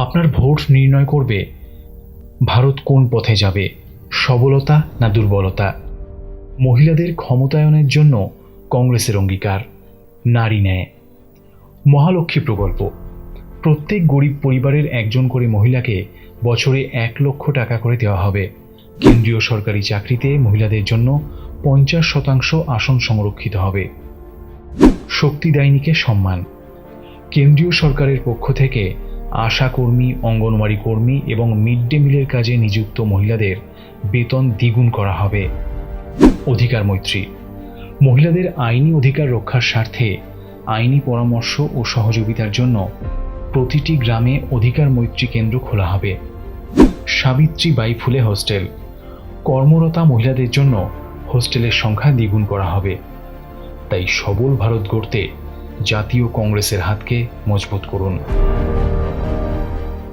আপনার ভোট নির্ণয় করবে। ভারত কোন পথে যাবে, সবলতা না দুর্বলতা? মহিলাদের ক্ষমতায়নের জন্য কংগ্রেসের অঙ্গীকার, নারী ন্যায়। মহালক্ষ্মী প্রকল্প। প্রত্যেক গরিব পরিবারের একজন করে মহিলাকে বছরে এক লক্ষ টাকা করে দেওয়া হবে। কেন্দ্রীয় সরকারি চাকরিতে মহিলাদের জন্য পঞ্চাশ শতাংশ আসন সংরক্ষিত হবে। শক্তিদায়িনীকে সম্মান। কেন্দ্রীয় সরকারের পক্ষ থেকে আশা কর্মী অঙ্গনওয়াড়ি কর্মী এবং মিড ডে মিলের কাজে নিযুক্ত মহিলাদের বেতন দ্বিগুণ করা হবে। অধিকার মৈত্রী। মহিলাদের আইনি অধিকার রক্ষার স্বার্থে আইনি পরামর্শ ও সহযোগিতার জন্য প্রতিটি গ্রামে অধিকার মৈত্রী কেন্দ্র খোলা হবে। Savitri by Phule hostel. কর্মরতা মহিলাদের জন্য হোস্টেলের সংখ্যা দ্বিগুণ করা হবে। তাই সবল ভারত গড়তে জাতীয় কংগ্রেসের হাতকে মজবুত করুন।